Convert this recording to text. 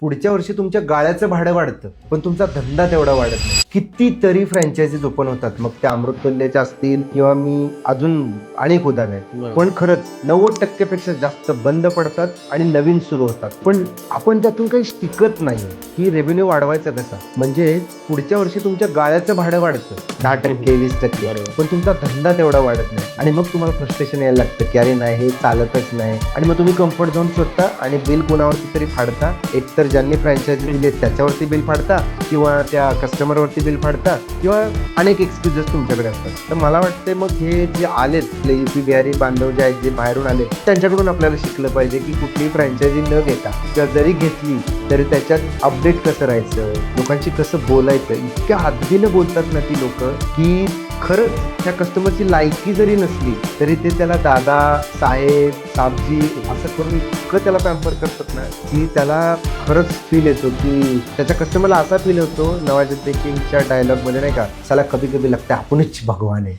पुढच्या वर्षी तुमच्या गाळ्याचं भाडं वाढतं पण तुमचा धंदा तेवढा वाढत नाही. कितीतरी फ्रँचायझीज ओपन होतात. मग त्या अमृततुल्यच्या असतील किंवा मी अजून अनेक उदाहरण आहेत. पण खरंच नव्वद टक्क्यापेक्षा जास्त बंद पडतात आणि नवीन सुरू होतात. पण आपण त्यातून काही शिकत नाही. की रेव्हेन्यू वाढवायचा कसा? म्हणजे पुढच्या वर्षी तुमच्या गाळ्याचं भाडं वाढतं. दहा टक्के वीस टक्के. पण तुमचा धंदा तेवढा वाढत नाही. आणि मग तुम्हाला फ्रस्ट्रेशन यायला लागतं की अरे नाही हे चालतच नाही. आणि मग तुम्ही कम्फर्ट झोन शोधता आणि बिल कुणावरती तरी फाडता. एकतर ज्यांनी फ्रँचायझी म्हणजे दिली त्याच्यावरती बिल फाडता किंवा त्या कस्टमरवरती बिल फाडता किंवा अनेक एक्सक्युजेस तुमच्याकडे असतात. तर मला वाटते मग हे जे आलेत आपले युपी बिहारी बांधव जे आहेत जे बाहेरून आले त्यांच्याकडून आपल्याला शिकलं पाहिजे की कुठली फ्रँचायझी न घेता किंवा जरी घेतली तरी त्याच्यात अपडेट कसं राहायचं? लोकांशी कसं बोलायचं? इतक्या हद्दीनं बोलतात ना ती लोक की खरंच त्या कस्टमरची लायकी जरी नसली तरी ते त्याला दादा साहेब साबजी असं करून इतकं त्याला पॅम्पर करतात ना की त्याला खरंच फील येतो की त्याच्या कस्टमरला असा फील होतो नवाजुद्दीन किंगच्या डायलॉगमध्ये नाही का त्याला कभी कभी लगता आपणच भगवान आहे.